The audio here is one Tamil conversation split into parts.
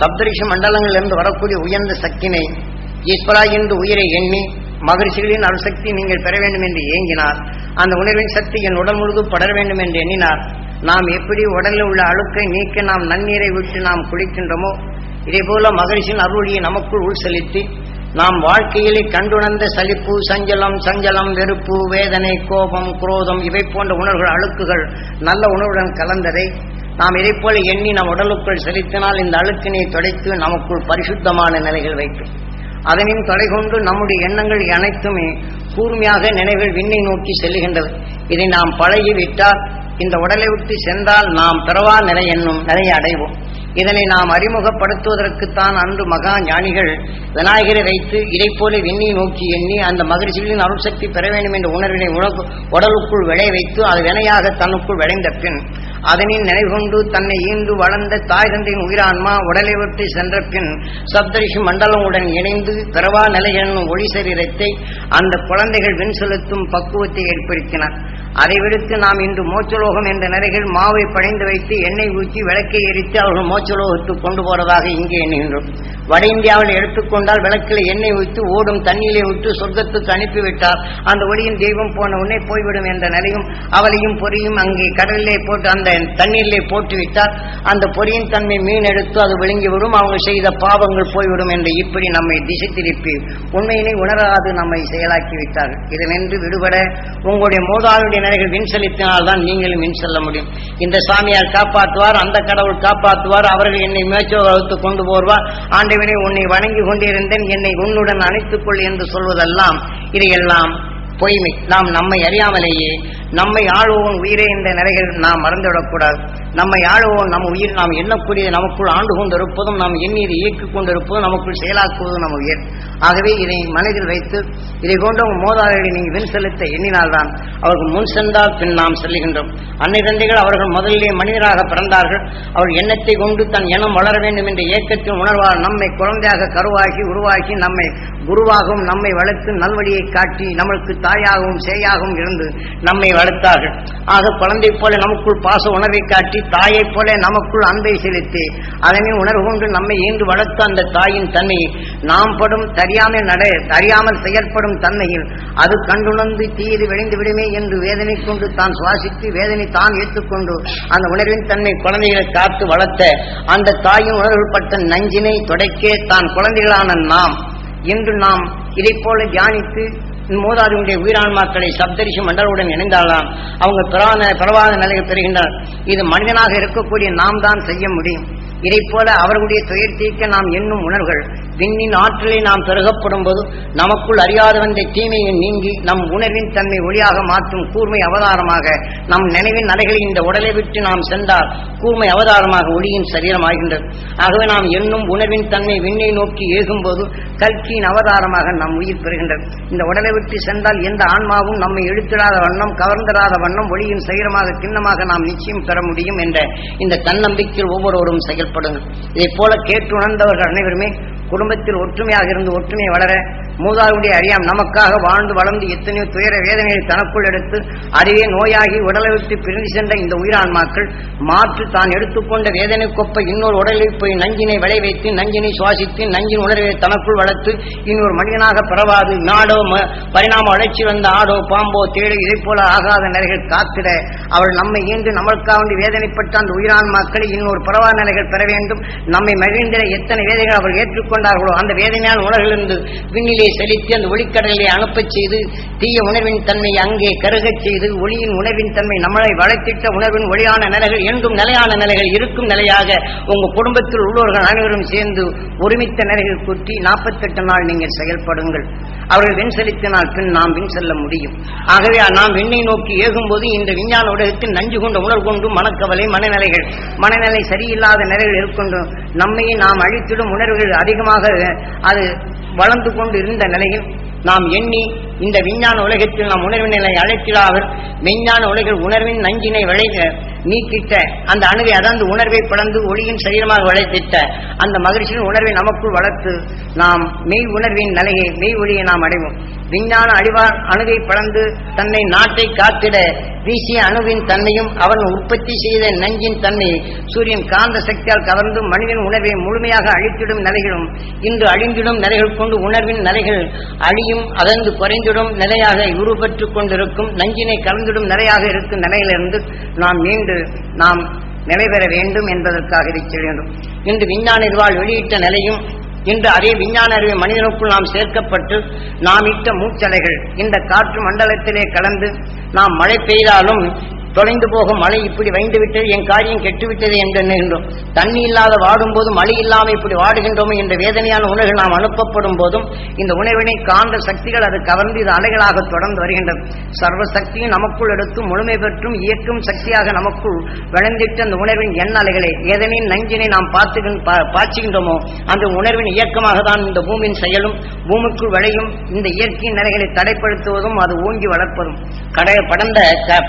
சப்தரிஷ மண்டலங்களிலிருந்து வரக்கூடிய உயர்ந்த சக்தினை ஈஸ்வரா என்று உயிரை எண்ணி மகரிஷிகளின் அணுசக்தி நீங்கள் பெற வேண்டும் என்று ஏங்கினார். அந்த உணர்வின் சக்தி என் உடல் முழுதும் படர வேண்டும் என்று எண்ணினார். நாம் எப்படி உடலில் உள்ள அழுக்கை நீக்க நாம் நன்னீரை விட்டு நாம் குளிக்கின்றோமோ இதேபோல மகரிஷின் அருளியை நமக்குள் உள் செலுத்தி நாம் வாழ்க்கையிலே கண்டுணர்ந்த சலிப்பு சஞ்சலம் சஞ்சலம் வெறுப்பு வேதனை கோபம் குரோதம் இவை போன்ற உணர்வுகள் அழுக்குகள் நல்ல உணர்வுடன் கலந்ததை நாம் இதை போல எண்ணி நம் உடலுக்குள் செலுத்தினால் இந்த அழுக்கினை தொடைத்து நமக்குள் பரிசுத்தமான நிலைகள் வைக்கும். அதனையும் தொலை கொண்டு நம்முடைய எண்ணங்கள் அனைத்துமே கூர்மையாக நினைவில் விண்ணை நோக்கி செல்லுகின்றது இதை நாம் பழகிவிட்டால் இந்த உடலை விட்டு சென்றால் நாம் பிறவா நிலை என்னும் நிலையை அடைவோம். இதனை நாம் அறிமுகப்படுத்துவதற்குத்தான் அன்று மகா ஞானிகள் விநாயகரை வைத்து இதை போல விண்ணை நோக்கி எண்ணி அந்த மகிழ்ச்சிகளின் அருள் சக்தி பெற வேண்டும் என்ற உணர்வினை உணவு உடலுக்குள் விளைய வைத்து அது வினையாக தன்னுக்குள் விளைந்த பின் அதனின் நினைவுகொண்டு தன்னை ஈண்டு வளர்ந்த தாய் தந்தையின் உயிரான்மா உடலை விட்டு சென்ற பின் சப்தரிஷி மண்டலமுடன் இணைந்து பிறவா நிலைகளின் ஒளி சரீரத்தை அந்த குழந்தைகள் வின் செலுத்தும் பக்குவத்தை ஏற்படுத்தினார். அதை விடுத்து நாம் இன்று மோச்சலோகம் என்ற நிலைகள் மாவை படைந்து வைத்து எண்ணெய் ஊற்றி விளக்கை எரித்து அவர்கள் மோச்சலோகத்துக்கு கொண்டு போறதாக இங்கே எண்ணுகின்றோம். வட இந்தியாவில் எடுத்துக்கொண்டால் விளக்கில் எண்ணெய் ஊற்றி ஓடும் தண்ணீரை விட்டு சொர்க்கத்துக்கு அனுப்பிவிட்டால் அந்த ஒளியின் தெய்வம் போன உடனே போய்விடும் என்ற நிலையும் அவளையும் பொரியும் அங்கே கடலிலே போட்டு அந்த தண்ணீரிலே போட்டுவிட்டால் அந்த பொறியின் தன்மை மீன் எடுத்து அது விழுங்கிவிடும். அவங்க செய்த பாவங்கள் போய்விடும் என்று இப்படி நம்மை திசை திருப்பி உண்மையினை உணராது நம்மை செயலாக்கி விட்டார்கள் இதனின்று விடுபட உங்களுடைய மோதாளுடைய நினைக்கிற வின் செலுத்தினால் தான் நீங்களும் வின் செல்ல முடியும். இந்த சாமியார் காப்பாற்றுவார் அந்த கடவுள் காப்பாற்றுவார் அவர்கள் என்னை மேய்ச்சோ வகுத்து கொண்டு போர்வார் ஆண்டவனை உன்னை வணங்கி கொண்டிருந்தேன் என்னை உன்னுடன் அணைத்துக் கொள் என்று சொல்வதெல்லாம் இதையெல்லாம் பொய்மை. நாம் நம்மை அறியாமலேயே நம்மை ஆளுவோன் உயிரே இந்த நிலைகள் நாம் மறந்துவிடக்கூடாது. நம்மை ஆளுவோன் நம் உயிர் நாம் எண்ணக்கூடிய நமக்குள் ஆண்டு கொண்டிருப்பதும் நாம் எண்ணியதை இயக்கிக் கொண்டிருப்பதும் நமக்குள் செயலாக்குவதும் நம்ம உயிர். ஆகவே இதை மனதில் வைத்து இதை கொண்டு உங்கள் மோதாரர்களை நீங்கள் வின் செலுத்த எண்ணினால்தான் அவர்கள் முன் சென்றால் பின் நாம் செல்லுகின்றோம் அன்னை தந்தைகள் அவர்கள் முதலிலே மனிதராக பிறந்தார்கள். அவர் எண்ணத்தை கொண்டு தன் எண்ணம் வளர வேண்டும் என்ற இயக்கத்தின் உணர்வால் நம்மை குழந்தையாக கருவாகி உருவாக்கி நம்மை குருவாகவும் நம்மை வளர்த்து நல்வழியை காட்டி நம்மளுக்கு தாயாகவும் சேயாகவும் இருந்து நம்மை வளர்த்தார்கள் ஆக குழந்தை போல நமக்குள் பாச உணர்வை காட்டி தாயைப் போல நமக்குள் அன்பை செலுத்தி அதனை உணர்வு கொண்டு நம்மை ஈண்டு வளர்த்த அந்த தாயின் தன்னை நாம் படும் தெரியாமல் நட அறியாமல் செயற்படும் தன்மையில் அது கண்டுணர்ந்து தீது விளைந்து விடுமே என்று வேதனை கொண்டு தான் சுவாசித்து வேதனை தான் ஏற்றுக்கொண்டு அந்த உணர்வின் தன்மை குழந்தைகளை காத்து வளர்த்த அந்த தாயின் உணர்வுபட்ட நஞ்சினை துடைக்க தான் குழந்தைகளான நாம். இன்று நாம் இதை போல தியானித்து மூதாதியுடைய உயிரான்மாக்களை சப்தரிசி மண்டலுடன் இணைந்தாலாம் அவங்க பிரான பிறவாத நிலையில் பெறுகின்றனர் இது மனிதனாக இருக்கக்கூடிய நாம் தான் செய்ய முடியும். இதை போல அவர்களுடைய துயர் தீர்க்க நாம் எண்ணும் உணர்வுகள். விண்ணின் ஆற்றலை நாம் பெருகப்படும் போது நமக்குள் அறியாத வந்த தீமையை நீங்கி நம் உணர்வின் தன்மை ஒளியாக மாற்றும் கூர்மை அவதாரமாக நம் நினைவின் நடைகளை இந்த உடலை விட்டு நாம் சென்றால் கூர்மை அவதாரமாக ஒளியின் சரீரமாகின்றது ஆகவே நாம் எண்ணும் உணர்வின் தன்மை விண்ணை நோக்கி ஏகும்போது கல்கியின் அவதாரமாக நம் உயிர் பெறுகின்றது. இந்த உடலை விட்டு சென்றால் எந்த ஆன்மாவும் நம்மை எழுத்திடாத வண்ணம் கவர்ந்திடாத வண்ணம் ஒளியின் சரீரமாக கிண்ணமாக நாம் நிச்சயம் பெற முடியும் என்ற இந்த தன்னம்பிக்கையில் ஒவ்வொருவரும் செயல்படுங்கள். இதைப் போல கேட்டு உணர்ந்தவர்கள் அனைவருமே குடும்பத்தில் ஒற்றுமையாக இருந்து ஒற்றுமை வளர மூதாவுடைய அறியாம். நமக்காக வாழ்ந்து வளர்ந்து எத்தனையோ துயர வேதனையை தனக்குள் எடுத்து அறிவே நோயாகி உடலை விட்டு பிரிந்து சென்ற இந்த உயிரான்மாக்கள் மாற்று தான் எடுத்துக்கொண்ட வேதனை கொப்ப இன்னொரு உடலில் போய் நஞ்சினை விளை வைத்து நஞ்சினை சுவாசித்து நஞ்சின் உணர்வை தனக்குள் வளர்த்து இன்னொரு மனிதனாக பரவாது. நாடோ ம- பரிணாம வளர்ச்சி வந்த ஆடோ பாம்போ தேடோ இதை போல ஆகாத நிலைகள் காத்திட அவள் நம்மை ஈண்டு நம்மளுக்காக வேண்டி வேதனைப்பட்ட அந்த உயிரான்மாக்களை இன்னொரு பரவா நிலைகள் பெற வேண்டும். நம்மை மகிழ்ந்திட எத்தனை வேதனைகள் அவர்கள் ஏற்றுக்கொண்டார்களோ அந்த வேதனையான உணர்விலிருந்து விண்ணிலே செலுத்தி அந்த ஒளிக்கடலை அனுப்பச் செய்து தீய உணர்வின் தன்மை அங்கே கருகச் செய்து ஒளியின் உணர்வின் தன்மை நம்மளை வளைத்திட்ட உணர்வின் ஒளியான நிலைகள் என்றும் நிலையான நிலைகள் இருக்கும் நிலையாக உங்க குடும்பத்தில் உள்ளவர்கள் அனைவரும் சேர்ந்து ஒருமித்த நிலைகள் கூட்டி நாற்பத்தெட்டு நாள் நீங்கள் செயல்படுங்கள். அவர்கள் விண் செலுத்தினால் பின் நாம் விண் செல்ல முடியும். ஆகவே நாம் விண்ணை நோக்கி ஏகும்போது இந்த விஞ்ஞான உலகத்தில் நஞ்சு கொண்ட உணர்வு கொண்டும் மனக்கவலை மனநிலைகள் மனநிலை சரியில்லாத நிலைகள் இருக்கொண்டும் நம்மையே நாம் அழித்திடும் உணர்வுகள் அதிகமாக அது வளர்ந்து கொண்டு இருந்த நிலையில் நாம் எண்ணி இந்த விஞ்ஞான உலகத்தில் நாம் உணர்வின் நிலை அவர். மெஞ்ஞான உலகில் உணர்வின் நஞ்சினை விளைக நீக்கிட்ட. அந்த அணுவை அதாவது உணர்வை பிளந்து ஒளியின் சரீரமாக வளைத்திட்ட. அந்த மகிழ்ச்சியின் உணர்வை நமக்குள் வளர்த்து நாம் மெய் உணர்வின் நிலையை மெய் ஒளியை நாம் அடைவோம். விஞ்ஞான அழிவார் அணுவை பிளந்து தன்னை நாட்டை காத்திட வீசிய அணுவின் தன்மையும் அவன் உற்பத்தி செய்த நஞ்சின் தன்மையை சூரியன் காந்த சக்தியால் கவர்ந்து மனிதன் உணர்வை முழுமையாக அழித்திடும் நிலைகளும் இன்று அழிந்திடும் நிலைகள் கொண்டு உணர்வின் நிலைகள் அழியும் அதந்து குறைந்திடும் நிலையாக உருப்பெற்றுக் கொண்டிருக்கும் நஞ்சினை கலந்திடும் நிலையாக இருக்கும் நிலையிலிருந்து நாம் மீண்டு நாம் நிலை பெற வேண்டும் என்பதற்காக இதை செய்ய வேண்டும். இன்று விஞ்ஞான அறிவால் வெளியிட்ட நிலையும் இன்று அதே விஞ்ஞான அறிவு மனிதனுக்குள் நாம் சேர்க்கப்பட்டு நாம் இட்ட மூச்சலைகள் இந்த காற்று மண்டலத்திலே கலந்து நாம் மழை பெய்தாலும் தொலைந்து போகும் மழை இப்படி வைந்து விட்டது என் காரியம் கெட்டுவிட்டது என்று எண்ணுகின்றோம். தண்ணி இல்லாத வாடும் போது மழை இல்லாமல் இப்படி வாடுகின்றோமே என்ற வேதனையான உணர்வு நாம் அனுப்பப்படும் போதும் இந்த உணர்வினை காந்த சக்திகள் அது கவர்ந்து இது அலைகளாக தொடர்ந்து வருகின்றது சர்வ சக்தியும் நமக்குள் எடுத்து முழுமை பெற்றும் இயக்கும் சக்தியாக நமக்குள் விளைந்திட்டு அந்த உணர்வின் எண்ண அலைகளை எதனின் நஞ்சினை நாம் பார்த்து பாய்ச்சுகின்றோமோ அந்த உணர்வின் இயக்கமாக தான் இந்த பூமியின் செயலும் பூமிக்குள் விளையும் இந்த இயற்கையின் நிலைகளை தடைப்படுத்துவதும் அது ஓங்கி வளர்ப்பதும். கடை படந்த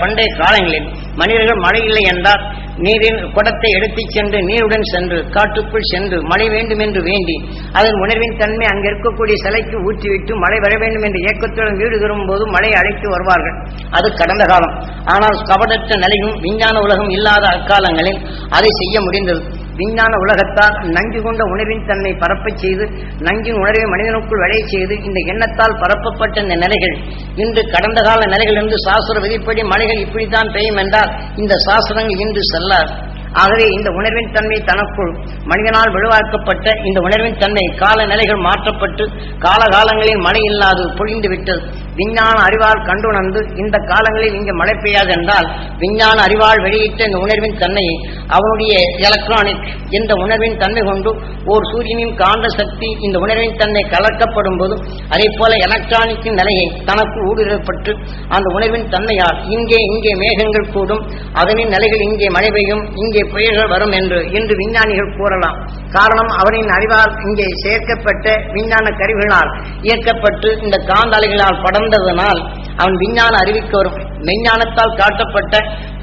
பண்டைய காலங்களில் மனிதர்கள் மழை இல்லை என்றால் நீரின் குடத்தை எடுத்துச் சென்று நீருடன் சென்று காட்டுக்குள் சென்று மழை வேண்டும் என்று வேண்டி அதன் உணர்வின் தன்மை அங்கே இருக்கக்கூடிய சிலைக்கு ஊற்றிவிட்டு மழை வர வேண்டும் என்று இயக்கத்துடன் வீடு திரும்பும் போது மழை அழைத்து வருவார்கள். அது கடந்த காலம். ஆனால் கபடற்ற நிலையும் விஞ்ஞான உலகம் இல்லாத அக்காலங்களில் அதை செய்ய முடிந்தது. விஞ்ஞான உலகத்தால் நஞ்சு கொண்ட உணர்வின் தன்னை பரப்பச் செய்து நஞ்சின் உணர்வை மனிதனுக்குள் விளையச் செய்து இந்த எண்ணத்தால் பரப்பப்பட்ட இந்த நிலைகள் இன்று கடந்த கால நிலைகளிலிருந்து சாஸ்திர விதிப்படி மலைகள் இப்படித்தான் பெய்யும் என்றால் இந்த சாஸ்திரங்கள் இன்று செல்லார் ஆகவே இந்த உணர்வின் தன்மை தனக்குள் மனிதனால் விழுவாக்கப்பட்ட இந்த உணர்வின் தன்மை கால நிலைகள் மாற்றப்பட்டு காலகாலங்களில் மழை இல்லாது பொழிந்து விட்டது விஞ்ஞான அறிவால் கண்டுணர்ந்து இந்த காலங்களில் இங்கே மழை பெய்யாது என்றால் விஞ்ஞான அறிவால் வெளியிட்ட இந்த உணர்வின் தன்மையை அவனுடைய எலக்ட்ரானிக் இந்த உணர்வின் தன்மை கொண்டு ஓர் சூரியனின் காந்த சக்தி இந்த உணர்வின் தன்மை கலக்கப்படும் போது அதே போல எலக்ட்ரானிக்கின் நிலையை தனக்கு ஊடுருவப்பட்டு அந்த உணர்வின் தன்மையால் இங்கே இங்கே மேகங்கள் கூடும் அதனின் நிலைகள் இங்கே மழை பெய்யும் இங்கே புயல்கள் வரும் என்று இன்று விஞ்ஞானிகள் கூறலாம். காரணம் அவனின் அறிவால் இங்கே சேர்க்கப்பட்ட விஞ்ஞான கருவிகளால் இயக்கப்பட்டு இந்த காந்த அலைகளால் படர்ந்ததனால் அவன் விஞ்ஞான அறிவிக்கு வரும். விஞ்ஞானத்தால் காட்டப்பட்ட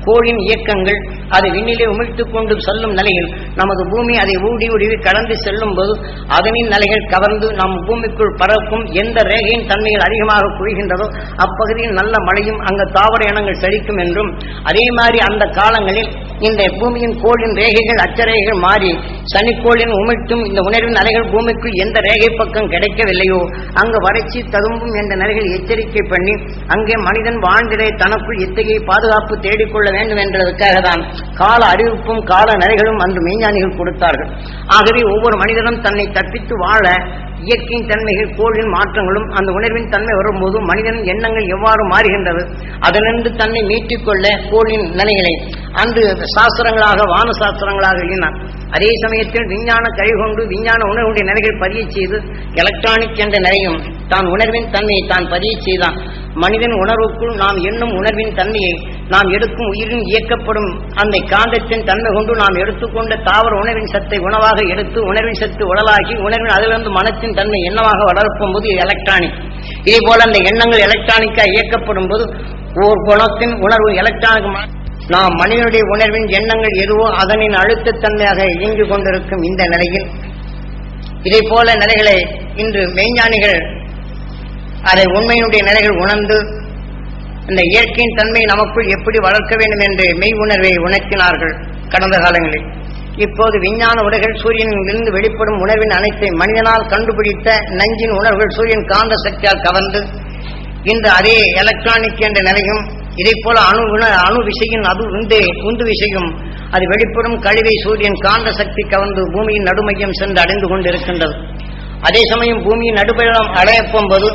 கோளின் இயக்கங்கள் அதை விண்ணிலே உமிழ்த்துக் கொண்டு செல்லும் நிலையில் நமது பூமி அதை ஊடி உருவி கடந்து செல்லும் போது அதனின் நிலைகள் கவர்ந்து நம் பூமிக்குள் பறக்கும் எந்த ரேகையின் தன்மைகள் அதிகமாக குவிகின்றதோ அப்பகுதியில் நல்ல மழையும் அங்கு தாவர இனங்கள் செழிக்கும் என்றும் அதே மாதிரி அந்த காலங்களில் இந்த பூமியின் கோளின் ரேகைகள் அச்சரேகைகள் மாறி சனிக்கோளின் உமிழ்த்தும் இந்த உணர்வின் அலைகள் பூமிக்குள் எந்த ரேகை பக்கம் கிடைக்கவில்லையோ அங்கு வறட்சி ததும்பும் என்ற நிலைகள் எச்சரிக்கை பண்ணி அங்கே மனிதன் வாழ்ந்திட தனக்குள் இத்தகைய பாதுகாப்பு தேடிக்கொள்ள வேண்டும் என்பதற்காக தான் கால அறிவிப்பும் கால நிலைகளும் அன்று மெய்ஞானிகள் கொடுத்தார்கள். ஆகவே ஒவ்வொரு மனிதனும் தன்னை தப்பித்து வாழ இயற்கையின் தன்மைகள் கோளின் மாற்றங்களும் அந்த உணர்வின் தன்மை வரும்போது மனிதனின் எண்ணங்கள் எவ்வாறு மாறுகின்றது? அதிலிருந்து தன்னை மீட்டிக்கொள்ள கோளின் நிலைகளை அன்று சாஸ்திரங்களாக வான சாஸ்திரங்களாக எழுதினார் அதே சமயத்தில் விஞ்ஞான கழிவுகொண்டு விஞ்ஞான உணர்வுடைய நிலைகள் பதிய செய்து எலக்ட்ரானிக் என்ற நிலையும் தான் உணர்வின் தன்மையை தான் பதிய செய்தான். மனிதன் உணர்வுக்குள் நாம் எண்ணும் உணர்வின் தன்மையை நாம் எடுக்கும் உயிரின் இயக்கப்படும் அந்த காந்தத்தின் தன்மை கொண்டு நாம் எடுத்துக்கொண்ட தாவர உணர்வின் சத்தை உணவாக எடுத்து உணர்வின் சத்து உடலாகி உணர்வின் அதிலிருந்து மனத்தின் தன்மை எண்ணமாக வளர்க்கும் போது எலக்ட்ரானிக் இதே போல அந்த எண்ணங்கள் எலக்ட்ரானிக்காக இயக்கப்படும் போது ஓர் குணத்தின் உணர்வு எலக்ட்ரானிக் மா- நாம் மனிதனுடைய உணர்வின் எண்ணங்கள் எதுவோ அதனின் அழுத்தத்தன்மையாக இயங்கிக் கொண்டிருக்கும் இந்த நிலையில் இதை போல நிலைகளை இன்று மெய்ஞானிகள் அதை உண்மையினுடைய நிலைகள் உணர்ந்து இந்த இயற்கையின் தன்மை நமக்குள் எப்படி வளர்க்க வேண்டும் என்று மெய் உணர்வை உணர்த்தினார்கள் கடந்த காலங்களில். இப்போது விஞ்ஞான உடைகள் சூரியனிலிருந்து வெளிப்படும் உணர்வின் அனைத்தை மனிதனால் கண்டுபிடித்த நஞ்சின் உணர்வுகள் சூரியன் காந்த சக்தியால் கவர்ந்து இன்று அதே எலக்ட்ரானிக் என்ற நிலையும் இதை போல அணு அணு விசையின் அது உந்து உந்து விசையும் அது வெளிப்படும் கழிவை சூரியன் காந்த சக்தி கவர்ந்து பூமியின் நடுமையம் சென்று அடைந்து கொண்டிருக்கின்றது. அதே சமயம் பூமியின் நடுபலம் அடையப்போம் போது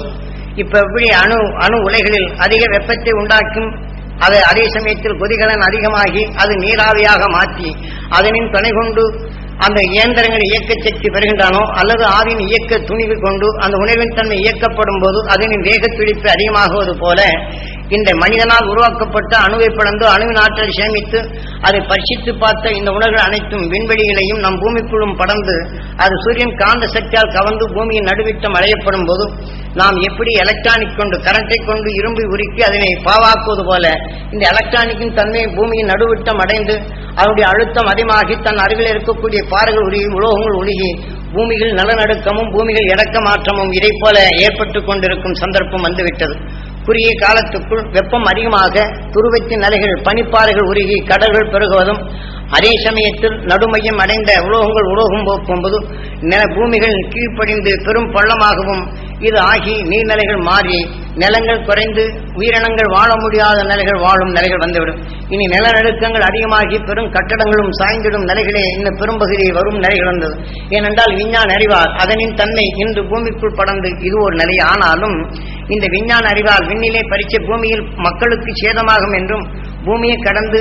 இப்ப எப்படி அணு அணு உலைகளில் அதிக வெப்பத்தை உண்டாக்கும் அது அதே சமயத்தில் கொதிகலன் அதிகமாகி அது நீராவியாக மாற்றி அதனின் துணை கொண்டு அந்த இயந்திரங்களின் இயக்க சக்தி பெறுகின்றானோ அல்லது ஆவின் இயக்க துணிவு கொண்டு அந்த உணர்வின் தன்மை இயக்கப்படும் போது அதனின் வேக துடிப்பு அதிகமாகுவது போல இந்த மனிதனால் உருவாக்கப்பட்ட அணுவை பிளந்து அணுவின் ஆற்றல் சேமித்து அதை பரிசித்து பார்த்த இந்த உணர்வுகள் அனைத்தும் விண்வெளிகளையும் நம் பூமிக்குள்ளும் படர்ந்து அது சூரியன் காந்த சக்தியால் கவர்ந்து பூமியின் நடுவிட்டம் அடையப்படும் போது நாம் எப்படி எலக்ட்ரானிக் கொண்டு கரண்டை கொண்டு இரும்பை உருக்கி அதனை பாவாக்குவது போல இந்த எலக்ட்ரானிக்கின் தன்மை பூமியின் நடுவிட்டம் அடைந்து அதனுடைய அழுத்தம் அதிகமாகி தன் அருகில் இருக்கக்கூடிய பாறைகள் உருகி உலோகங்கள் உருகி பூமியில் நிலநடுக்கமும் பூமியில் இடக்க மாற்றமும் இதை போல ஏற்பட்டு கொண்டிருக்கும் சந்தர்ப்பம் வந்துவிட்டது. குறுகிய காலத்துக்குள் வெப்பம் அதிகமாக துருவத்தின் நிலைகள் பனிப்பாறைகள் உருகி கடல்கள் பெருகுவதும் அதே சமயத்தில் நடுமையம் அடைந்த உலோகங்கள் உலோகம் போகும்போது நில பூமிகள் கீழ்ப்படிந்து பெரும் பள்ளமாகவும் இது ஆகி நீர்நிலைகள் மாறி நிலங்கள் குறைந்து உயிரினங்கள் வாழ முடியாத நிலைகள் வாழும் நிலைகள் வந்துவிடும். இனி நிலநடுக்கங்கள் அதிகமாகி பெரும் கட்டடங்களும் சாய்ந்திடும் நிலைகளே இந்த பெரும்பகுதி வரும் நிலைகள் வந்தது. ஏனென்றால் விஞ்ஞான அறிவால் அதனின் தன்மை இன்று பூமிக்குள் படர்ந்து இது ஒரு நிலை. ஆனாலும் இந்த விஞ்ஞான அறிவால் விண்ணிலே பறிச்ச பூமியில் மக்களுக்கு சேதமாகும் என்றும் பூமியை கடந்து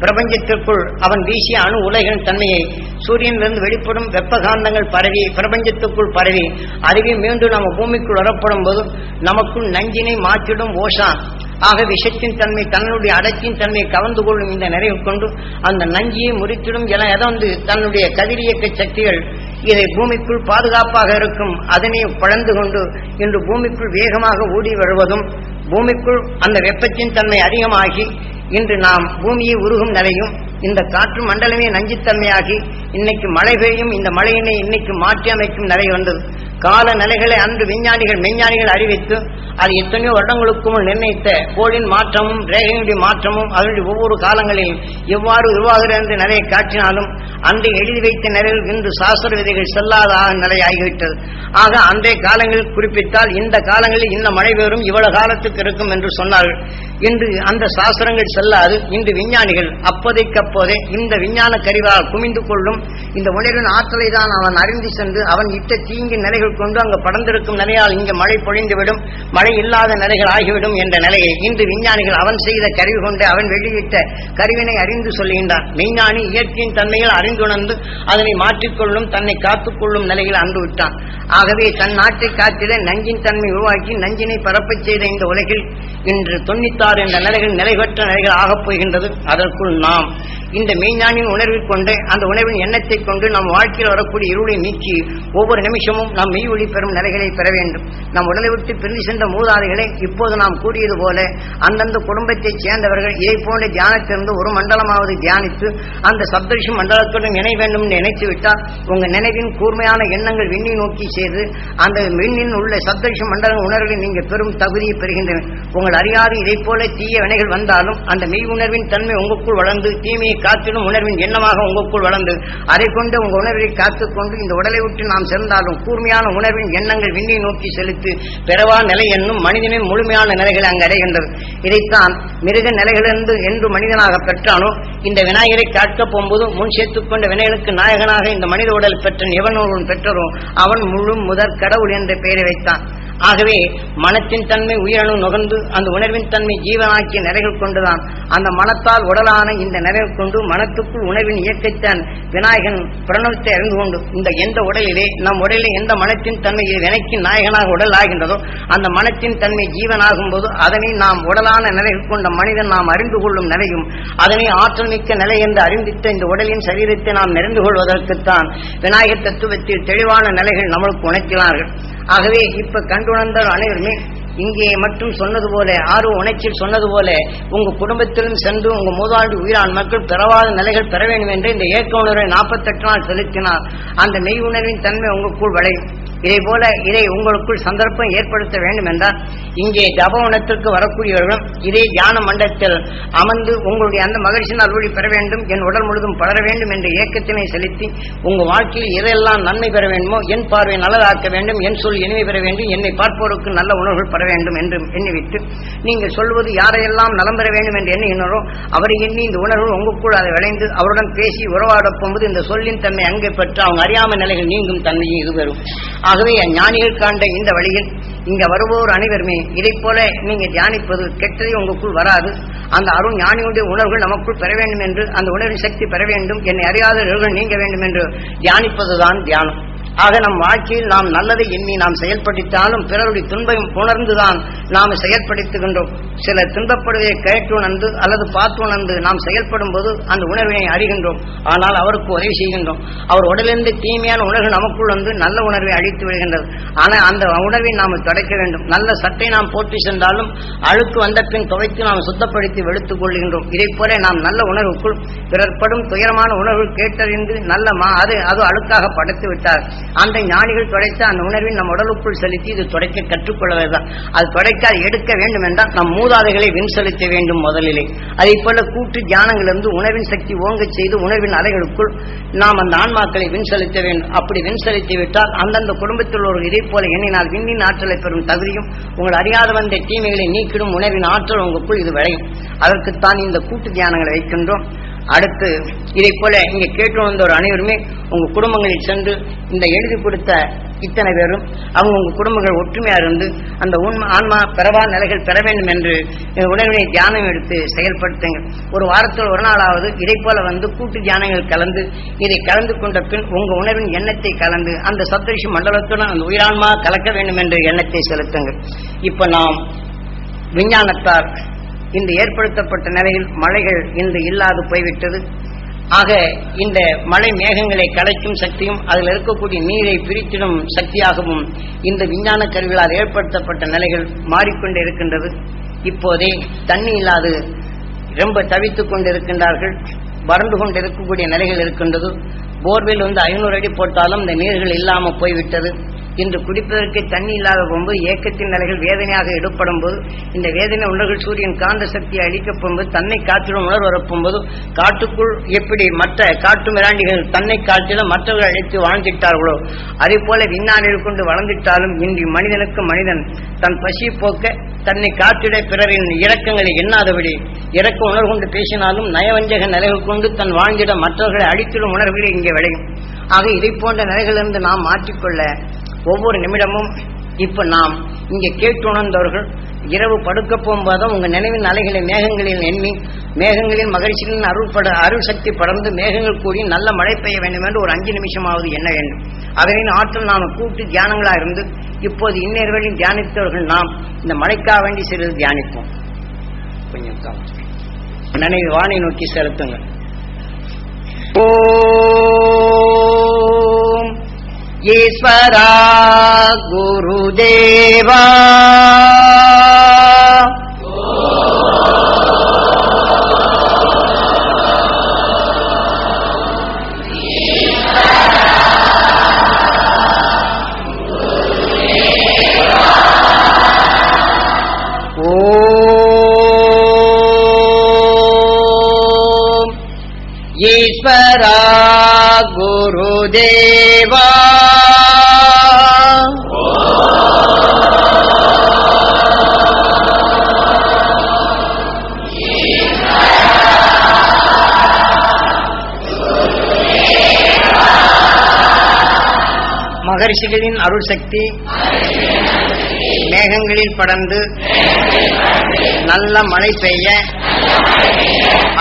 பிரபஞ்சத்திற்குள் அவன் வீசிய அணு உலகின் தன்மையை சூரியனிலிருந்து வெளிப்படும் வெப்பகாந்தங்கள் பரவி பிரபஞ்சத்துக்குள் பரவி அதுவே மீண்டும் நம்ம பூமிக்குள் வரப்படும் போது நமக்குள் நஞ்சினை மாற்றிடும் ஓஷா. ஆக விஷத்தின் தன்மை தன்னுடைய அடக்கின் தன்மையை கவர்ந்து கொள்ளும் இந்த நிறைவு கொண்டு அந்த நஞ்சியை முறித்திடும் என வந்து தன்னுடைய கதிரியக்க சக்திகள் இதை பூமிக்குள் பாதுகாப்பாக இருக்கும் அதனை பழந்து கொண்டு இன்று பூமிக்குள் வேகமாக ஊடி வருவதும் பூமிக்குள் அந்த வெப்பத்தின் தன்மை அதிகமாகி இன்று நாம் பூமியை உருகும் நிலையும் இந்த காற்று மண்டலமே நஞ்சுத்தன்மையாகி இன்னைக்கு மழை பெய்யும் இந்த மழையினை இன்னைக்கு மாற்றி அமைக்கும் நிலை வந்தது கால நிலைகளை அன்று விஞ்ஞானிகள் மெஞ்ஞானிகள் அறிவித்து அது எத்தனையோ வருடங்களுக்கு முன் நிர்ணயித்த கோளின் மாற்றமும் ரேகையினுடைய மாற்றமும் அதனுடைய ஒவ்வொரு காலங்களில் எவ்வாறு உருவாகிறது என்று நிறைய காட்டினாலும் அன்று எழுதி வைத்த நிலையில் இன்று சாஸ்திர விதைகள் செல்லாத நிலை ஆகிவிட்டது ஆக அன்றைய காலங்களில் குறிப்பிட்டால் இந்த காலங்களில் இந்த மழை பெறும் இவ்வளவு காலத்துக்கு இருக்கும் என்று சொன்னார்கள். இன்று அந்த சாஸ்திரங்கள் செல்லாது. இன்று விஞ்ஞானிகள் அப்போதைக்கப்போதே இந்த விஞ்ஞான கருவாக குமிந்து கொள்ளும் இந்த உணர்வின் ஆற்றலை தான் அவன் அறிந்து சென்று அவன் இட்ட தீங்கின் நிலைகள் கொண்டு அங்கு படர்ந்திருக்கும் நிலையால் இங்கு மழை பொழிந்துவிடும் மழை இல்லாத நிலைகள் ஆகிவிடும் என்ற நிலையை இன்று விஞ்ஞானிகள் அவன் செய்த கருவி கொண்டு அவன் வெளியிட்ட கருவினை அறிந்து சொல்லுகின்றான் விஞ்ஞானி இயற்கையின் தன்மையில் அறிந்துணர்ந்து அதனை மாற்றிக்கொள்ளும் தன்னை காத்துக்கொள்ளும் நிலையில் அன்று விட்டான். ஆகவே தன் நாட்டை காத்திட நஞ்சின் தன்மை உருவாக்கி நஞ்சினை பரப்பச் செய்த இந்த உலகில் இன்று தொண்ணூத்தாறு என்ற நிலைகள் நிலைபெற்ற நிலைகள் ஆகப் போகின்றது. அதற்குள் நாம் இந்த மெய்ஞானின் உணர்வை கொண்டு அந்த உணர்வின் எண்ணத்தை கொண்டு நம் வாழ்க்கையில் வரக்கூடிய இருளை நீக்கி ஒவ்வொரு நிமிஷமும் நாம் மெய் ஒளி பெறும் நிலைகளை பெற வேண்டும். நம் உடலை விட்டு பிரிந்து சென்ற மூதாதைகளை இப்போது நாம் கூறியது போல அந்தந்த குடும்பத்தைச் சேர்ந்தவர்கள் இதை போன்ற தியானத்திலிருந்து ஒரு மண்டலமாவது தியானித்து அந்த சப்தரிஷி மண்டலத்துடன் இணை வேண்டும் என்று நினைத்து விட்டால் உங்க நினைவின் கூர்மையான எண்ணங்கள் விண்ணை நோக்கி செய்து அந்த விண்ணின் உள்ள சப்தரிஷி மண்டல உணர்வை நீங்கள் பெரும் தகுதியை பெறுகின்றன உங்கள் அறியாது இதை போல தீய வினைகள் வந்தாலும் அந்த மெய் உணர்வின் தன்மை உங்களுக்குள் வளர்ந்து தீமையை காத்திடும் உணர்வின் எண்ணமாக உங்களுக்குள் வளர்ந்து அதை கொண்டு உங்க உணர்வை காத்துக்கொண்டு இந்த உடலை விட்டு நாம் சிறந்தாலும் கூர்மையான உணர்வின் எண்ணங்கள் விண்ணை நோக்கி செலுத்தி பிறவா நிலை என்னும் மனிதனின் முழுமையான நிலைகளை அங்கு அடைகின்றது. இதைத்தான் மிருக நிலைகளிலிருந்து என்று மனிதனாக பெற்றானோ இந்த விநாயகரை காக்கப் போகும்போது முன் சேர்த்துக் கொண்ட நாயகனாக இந்த மனித உடல் பெற்ற எவன் பெற்றரும் அவன் முழு முதற் கடவுள் என்ற பெயரை வைத்தான். ஆகவே மனத்தின் தன்மை உயிரணு நுகர்ந்து அந்த உணர்வின் தன்மை ஜீவனாக்கிய நிறைகள் கொண்டுதான். அந்த மனத்தால் உடலான இந்த நிறைகள் கொண்டு மனத்துக்குள் உணர்வின் இயக்கத்தான் விநாயகன் பிரணவத்தை அறிந்து கொண்டு இந்த எந்த உடலிலே நம் உடலில் எந்த மனத்தின் தன்மையில் வினைக்கு நாயகனாக உடல் ஆகின்றதோ அந்த மனத்தின் தன்மை ஜீவனாகும் போது அதனை நாம் உடலான நிலைகள் கொண்ட மனிதன் நாம் அறிந்து கொள்ளும் நிலையும் அதனை ஆற்றல் மிக்க நிலை என்று அறிந்தித்த இந்த உடலின் சரீரத்தை நாம் நிறைந்து கொள்வதற்குத்தான் விநாயகர் தத்துவத்தில் தெளிவான நிலைகள் நம்மளுக்கு உணர்த்தினார்கள். ஆகவே இப்ப கண்டுணர்ந்த அனைவருமே இங்கே மட்டும் சொன்னது போல ஆர்வ உணர்ச்சியில் சொன்னது போல உங்க குடும்பத்திலும் சென்று உங்க மூதாண்டு உயிரான் மக்கள் பிறவாத நிலைகள் பெற வேண்டும் என்று இந்த ஏக்க உணர்வை நாற்பத்தெட்டு நாள் செலுத்தினார். அந்த மெய் உணர்வின் தன்மை உங்களுக்குள் விளையும். இதே போல இதை உங்களுக்குள் சந்தர்ப்பம் ஏற்படுத்த வேண்டும் என்றால் இங்கே ஜபவனத்திற்கு வரக்கூடியவர்களும் இதே தியான மண்டலத்தில் அமர்ந்து உங்களுடைய அந்த மகிழ்ச்சியின் அறுவடை பெற வேண்டும் என் உடல் முழுதும் பலர வேண்டும் என்ற இயக்கத்தினை செலுத்தி உங்க வாழ்க்கையில் எதெல்லாம் நன்மை பெற வேண்டுமோ என் பார்வை நல்லதாக்க வேண்டும் என் சொல் இனிமை பெற வேண்டும் என்னை பார்ப்போருக்கு நல்ல உணர்வுகள் பெற வேண்டும் என்று எண்ணிவிட்டு நீங்கள் சொல்வது யாரையெல்லாம் நலம் பெற வேண்டும் என்று எண்ணுகிறோ அவரை எண்ணி இந்த உணர்வு உங்களுக்குள் அதை விளைந்து அவருடன் பேசி உறவாடப் போகும்போது இந்த சொல்லின் தன்மை அங்கே பெற்று அவங்க அறியாம நிலைகள் நீங்கும் தன்மையும் இது பெறும். ஆகவே ஞானிகள் காண்ட இந்த வழியில் இங்க வருவோர் அனைவருமே இதை போல நீங்க தியானிப்பது கெட்டதே உங்களுக்குள் வராது. அந்த அருண் ஞானியுடைய உணர்வுகள் நமக்குள் பெற வேண்டும் என்று அந்த உணர்வின் சக்தி பெற வேண்டும். என்னை அறியாத நீங்க வேண்டும் என்று தியானிப்பதுதான் தியானம். ஆக நம் வாழ்க்கையில் நாம் நல்லதை எண்ணி நாம் செயல்படுத்தாலும் பிறருடைய துன்பம் உணர்ந்துதான் நாம் செயல்படுத்துகின்றோம் சிலர் துன்பப்படுவதை கேட்டு உணர்ந்து அல்லது பார்த்து உணர்ந்து நாம் செயல்படும் போது அந்த உணர்வினை அறிகின்றோம். ஆனால் அவருக்கு உதவி செய்கின்றோம். அவர் உடலிருந்து தீமையான உணர்வு நமக்குள் வந்து நல்ல உணர்வை அழித்து விடுகின்றது. ஆனால் அந்த உணர்வை நாம் தொடக்க வேண்டும். நல்ல சட்டை நாம் போட்டு சென்றாலும் அழுக்கு வந்த பின் துவைத்து நாம் சுத்தப்படுத்தி வெளுத்துக் கொள்கின்றோம். இதை போல நாம் நல்ல உணர்வுக்குள் பிறர்ப்படும் துயரமான உணர்வு கேட்டறிந்து நல்ல மா அது அது அழுக்காக படைத்து விட்டார். அந்த ஞானிகள் துடைத்து அந்த உணர்வை நம் உடலுக்குள் செலுத்தி இது துடைக்க கற்றுக்கொள்வதுதான். அது துடைக்க எடுக்க வேண்டும் என்றால் நம் மூதாதைகளை வின் செலுத்த வேண்டும் முதலிலே. அதே போல கூட்டு தியானங்களிலிருந்து உணவின் சக்தி ஓங்கச் செய்து உணவின் அலைகளுக்குள் நாம் அந்த ஆன்மாக்களை வின் செலுத்த வேண்டும். அப்படி வின் செலுத்தி விட்டால் அந்தந்த குடும்பத்தில் ஒரு இதை போல எண்ணினால் விண்ணின் ஆற்றலை பெறும் தகுதியும் உங்கள் அறியாத வந்த தீமைகளை நீக்கிடும் உணவின் ஆற்றல் உங்களுக்குள் இது விளையும். அதற்குத்தான் இந்த கூட்டு தியானங்களை வைக்கின்றோம். அடுத்து இதை போல இங்க கேட்டு வந்தவர் அனைவருமே உங்க குடும்பங்களில் சென்று இந்த எழுதி கொடுத்த இத்தனை பேரும் அவங்க உங்க குடும்பங்கள் ஒற்றுமையா இருந்து அந்த உண்மை ஆன்மா பிறவா நிலைகள் பெற வேண்டும் என்று இந்த உணர்வினை தியானம் எடுத்து செயல்படுத்துங்க. ஒரு வாரத்தில் ஒரு நாளாவது இதை போல வந்து கூட்டு தியானங்கள் கலந்து இதை கலந்து கொண்ட பின் உங்க உணர்வின் எண்ணத்தை கலந்து அந்த சப்தரிஷி மண்டலத்துடன் அந்த உயிரான்மா கலக்க வேண்டும் என்ற எண்ணத்தை செலுத்துங்க. இப்ப நாம் விஞ்ஞானத்தார் இந்த ஏற்படுத்தப்பட்ட நிலையில் மழைகள் இன்று இல்லாது போய்விட்டது. ஆக இந்த மழை மேகங்களை கலைக்கும் சக்தியும் அதில் இருக்கக்கூடிய நீரை பிரித்திடும் சக்தியாகவும் இந்த விஞ்ஞான கருவிகளால் ஏற்படுத்தப்பட்ட நிலைகள் மாறிக்கொண்டே இருக்கின்றது. இப்போதே தண்ணி இல்லாது ரொம்ப தவித்துக் கொண்டிருக்கின்றார்கள். வறண்டு கொண்டு இருக்கக்கூடிய நிலைகள் இருக்கின்றது. போர்வெல் வந்து ஐநூறு அடி போட்டாலும் இந்த நீர்கள் இல்லாமல் போய்விட்டது. இன்று குடிப்பதற்கு தண்ணி இல்லாத போகும்போது ஏக்கத்தின் நிலைகள் வேதனையாக எடுப்படும் போது இந்த வேதனை உணர்கள் சூரியன் காந்த சக்தியை அளிக்கப்படும் போது தன்னை காற்றிலும் உணர் வரப்பும் போது காட்டுக்குள் எப்படி மற்ற காட்டு மிராண்டிகள் தன்னை காட்டிலும் மற்றவர்கள் அழைத்து வாழ்ந்திட்டார்களோ அதே போல விஞ்ஞானிகள் கொண்டு வளர்ந்திட்டாலும் இன்று மனிதனுக்கு மனிதன் தன் பசி போக்க தன்னை காத்திட பிறரின் இரக்கங்களை எண்ணாதபடி இறக்க உணர்வு கொண்டு பேசினாலும் நயவஞ்சக நிலைகள் கொண்டு தன் வாழ்ந்திட மற்றவர்களை அழித்திடும் உணர்வுகளை இங்கே விளையும். ஆக இதை போன்ற நிலைகளிலிருந்து நாம் மாற்றிக்கொள்ள ஒவ்வொரு நிமிடமும் இப்ப நாம் இங்கே கேட்டு உணர்ந்தவர்கள் இரவு படுக்க போகும்போதும் உங்க நினைவின் அலைகளை மேகங்களில் எண்ணி மேகங்களின் மகிழ்ச்சிகளின் அருள் பட அருள் சக்தி படர்ந்து மேகங்கள் கூடி நல்ல மழை பெய்ய வேண்டும் என்று ஒரு அஞ்சு நிமிஷமாவது எண்ண வேண்டும். அதனின் ஆற்றல் நாம் கூட்டு தியானங்களா இருந்து இப்போது இன்னொருவரையும் தியானித்தவர்கள் நாம் இந்த மழைக்காக வேண்டி சிறிது தியானிப்போம். கொஞ்சம் நினைவு வானை நோக்கி செலுத்துங்கள். ஓ ஈஸ்வரா குருதேவா ஓம் ஈஸ்வரா மகரிஷிகளின் அருள் சக்தி மேகங்களில் படர்ந்து நல்ல மழை பெய்ய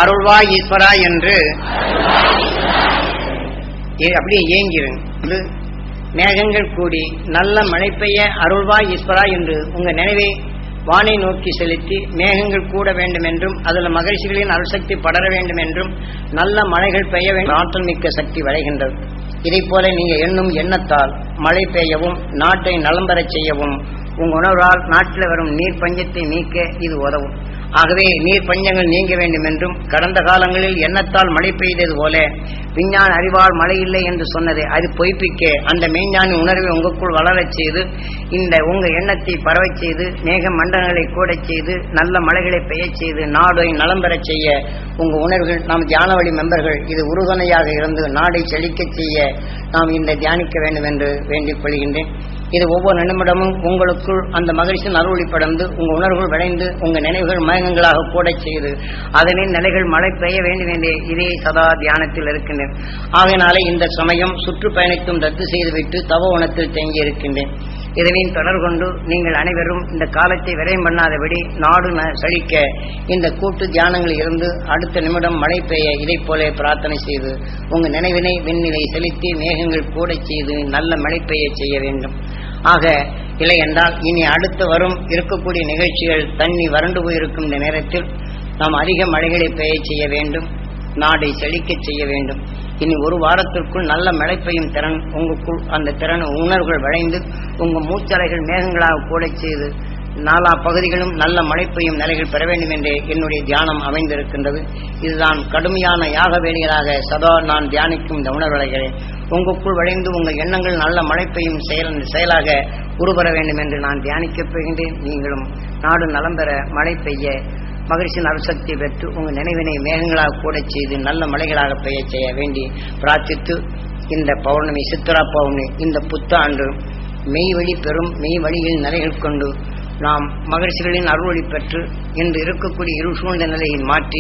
அருள்வாய் ஈஸ்வரா என்று அப்படியே ஏங்கிருங்க மேகங்கள் கூடி நல்ல மழை பெய்ய அருள்வாய் ஈஸ்வரா என்று உங்க நினைவை வானை நோக்கி செலுத்தி மேகங்கள் கூட வேண்டும் என்றும் அதில் மகிழ்ச்சிகளின் அருள்சக்தி படர வேண்டும் என்றும் நல்ல மழைகள் பெய்ய வேண்டும். ஆற்றல் மிக்க சக்தி விளைகின்றது. இதைப்போல நீங்க எண்ணும் எண்ணத்தால் மழை பெய்யவும் நாட்டை நலம்பெறச் செய்யவும் உங்க உணர்வால் நாட்டில் வரும் நீர் பஞ்சத்தை நீக்க இது உதவும். ஆகவே நீர் பஞ்சங்கள் நீங்க வேண்டும் என்றும் கடந்த காலங்களில் எண்ணத்தால் மழை பெய்தது போல விஞ்ஞான அறிவால் மழை இல்லை என்று சொன்னதை அது பொய்ப்பிக்க. அந்த மெய்ஞானி உணர்வை உங்களுக்குள் வளரச் செய்து இந்த உங்க எண்ணத்தை பரவச் செய்து மேக மண்டலங்களை கூடச் செய்து நல்ல மழைகளை பெய்யச் செய்து நாடை நலம் பெறச் செய்ய உங்க உணர்வுகள் நாம் தியான வழி மெம்பர்கள் இது உறுதுணையாக இருந்து நாடை செழிக்கச் செய்ய நாம் இந்த தியானிக்க வேண்டும் என்று வேண்டிக் கொள்கின்றேன். இது ஒவ்வொரு நிமிடமும் உங்களுக்குள் அந்த மகிழ்ச்சியின் அருளி படர்ந்து உங்க உணர்வுகள் விளைந்து உங்க நினைவுகள் மயங்கங்களாக கூடச் செய்து அதனின் நிலைகள் மழை பெய்ய வேண்டும் என்றே இதே சதா தியானத்தில் இருக்கின்றேன். ஆகையினாலே இந்த சமயம் சுற்றுப்பயணத்தும் ரத்து செய்துவிட்டு தவ உணத்தில் தேங்கி இருக்கின்றேன். இதனையும் தொடர் கொண்டு நீங்கள் அனைவரும் இந்த காலத்தை விரயம் பண்ணாதபடி நாடு ந- செழிக்க இந்த கூட்டு தியானங்களில் இருந்து அடுத்த நிமிடம் மழை பெய்ய இதை போல பிரார்த்தனை செய்து உங்கள் நினைவினை விண்ணிலை செலுத்தி மேகங்கள் கூடச் செய்து நல்ல மழை பெய்ய செய்ய வேண்டும். ஆக இல்லை என்றால் இனி அடுத்து வரும் இருக்கக்கூடிய நிகழ்ச்சிகள் தண்ணி வறண்டு போயிருக்கும் இந்த நேரத்தில் நாம் அதிக மழைகளை பெய்ய செய்ய வேண்டும். நாடை செழிக்கச் செய்ய வேண்டும். இனி ஒரு வாரத்திற்குள் நல்ல மழை பெய்யும் திறன் உங்களுக்குள் அந்த திறன் உணர்வுகள் விளைந்து உங்கள் மூச்சலைகள் மேகங்களாக கூட செய்து நாலா பகுதிகளும் நல்ல மழை பெய்யும் நிலைகள் பெற வேண்டும் என்றே என்னுடைய தியானம் அமைந்திருக்கின்றது. இதுதான் கடுமையான யாக வேலைகளாக சதா நான் தியானிக்கும் இந்த உணர்வலைகளை. உங்களுக்குள் விளைந்து உங்கள் எண்ணங்கள் நல்ல மழை பெய்யும் செயல் செயலாக உருவர வேண்டும் என்று நான் தியானிக்கப் போகின்றேன். நீங்களும் நாடு நலம் பெற மழை பெய்ய மகிழ்ச்சியின் அருசக்தி பெற்று உங்கள் நினைவினை மேகங்களாக கூட செய்து நல்ல மலைகளாக பெய்ய செய்ய வேண்டி பிரார்த்தித்து இந்த பௌர்ணமி சித்ரா பௌர்ணமி இந்த புத்தாண்டு மெய் வழி பெறும் மெய் வழியில் நிலைகள் கொண்டு நாம் மகிழ்ச்சிகளின் அருள்வழி பெற்று இன்று இருக்கக்கூடிய இரு சூழ்ந்த நிலையை மாற்றி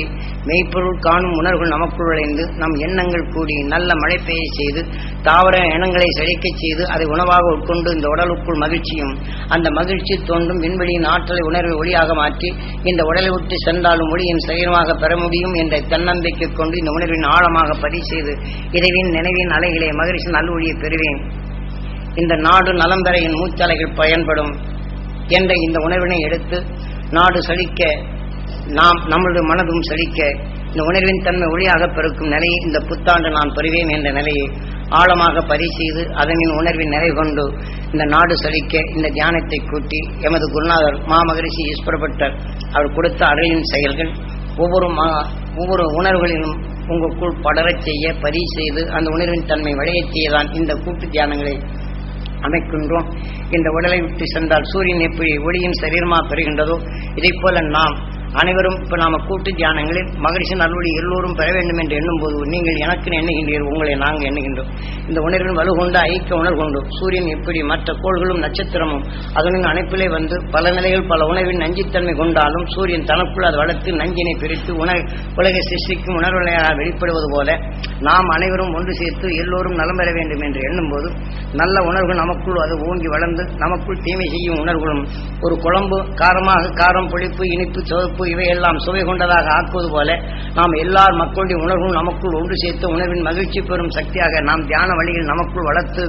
மெய்ப்பொருள் காணும் உணர்வுகள் நமக்குள் விளைந்து நம் எண்ணங்கள் கூடி நல்ல மழை பெய்ய செய்து தாவர இனங்களை செழிக்கச் செய்து அதை உணவாக உட்கொண்டு இந்த உடலுக்குள் மகிழ்ச்சியும் அந்த மகிழ்ச்சி தோன்றும் விண்வெளியின் ஆற்றலை உணர்வை ஒளியாக மாற்றி இந்த உடலை விட்டு சென்றாலும் ஒளியின் சரீரமாக பெற முடியும் என்ற தன்னம்பிக்கை கொண்டு இந்த உணர்வின் ஆழமாக பதிவு செய்து இறைவின் நினைவின் அலைகளை மகிழ்ச்சி நல்வழியை பெறுவேன். இந்த நாடு நலம் பெற என் மூச்சலைகள் பயன்படும். என்ற இந்த உணர்வினை எடுத்து நாடு செழிக்க நாம் நம்மளது மனதும் செழிக்க இந்த உணர்வின் தன்மை ஒளியாக பெருக்கும் நிலையை இந்த புத்தாண்டு நான் பெறுவேன் என்ற நிலையை ஆழமாக பரிசெய்து செய்து அதனின் உணர்வின் நிறை கொண்டு இந்த நாடு செழிக்க இந்த தியானத்தை கூட்டி எமது குருநாதர் மாமகரிஷி ஈஸ்வரப்பட்டர் அவர் கொடுத்த அருளின் செயல்கள் ஒவ்வொரு மா ஒவ்வொரு உணர்வுகளிலும் உங்களுக்குள் படரச் செய்ய பதிவு செய்து அந்த உணர்வின் தன்மை விளையச் செய்யதான் இந்த கூட்டு தியானங்களை அமைக்கின்றோம். இந்த உடலை விட்டு சென்றால் சூரியன் எப்படி ஒளியின் சரீரமாக பெறுகின்றதோ இதைப் போல நாம் அனைவரும் இப்ப நாம கூட்டு தியானங்களில் மகரிஷின் அருளி எல்லோரும் பெற வேண்டும் என்று எண்ணும் போது நீங்கள் எனக்கு எண்ணுகின்றீர்கள் உங்களை நாங்கள் எண்ணுகின்றோம். இந்த உணர்வின் வலுகொண்டு ஐக்கிய உணர்வு கொண்டு சூரியன் எப்படி மற்ற கோள்களும் நட்சத்திரமும் அதனின் அணைப்பிலே வந்து பல நிலைகள் பல உணவின் நஞ்சித்தன்மை கொண்டாலும் சூரியன் தனக்குள் அது வளர்த்து நஞ்சினை பிரித்து உண உலகை சிருஷ்டிக்கும் உணர்வுகளாக வெளிப்படுவது போல நாம் அனைவரும் ஒன்று சேர்த்து எல்லோரும் நலம் பெற வேண்டும் என்று எண்ணும்போது நல்ல உணர்வு நமக்குள் அது ஓங்கி வளர்ந்து நமக்குள் தீமை செய்யும் உணர்வுகளும் ஒரு குழம்பு காரமாக காரம் புளிப்பு இனிப்பு சிவப்பு இவையெல்லாம் சுவை கொண்டதாக ஆக்குவது போல நாம் எல்லார் மக்களுடைய உணர்வும் நமக்குள் ஒன்று சேர்த்து உணர்வின் மகிழ்ச்சி பெறும் சக்தியாக நாம் தியான வழியில் நமக்குள் வளர்த்து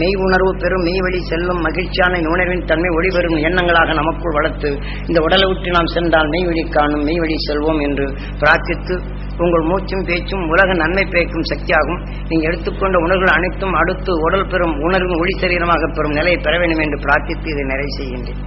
மெய் உணர்வு பெறும் மெய் வழி செல்லும் மகிழ்ச்சியான உணர்வின் தன்மை ஒளிபெறும் எண்ணங்களாக நமக்குள் வளர்த்து இந்த உடலை விட்டு நாம் சென்றால் மெய் வழி காணும் மெய் வழி செல்வோம் என்று பிரார்த்தித்து உங்கள் மூச்சும் பேச்சும் உலக நன்மை பேக்கும் சக்தியாகும். நீங்கள் எடுத்துக்கொண்ட உணர்வுகள் அனைத்தும் அடுத்து உடல் பெறும் உணர்வின் ஒளி சரீரமாக பெறும் நிலையை பெற வேண்டும் என்று பிரார்த்தித்து இதை நிறைவு செய்கின்றேன்.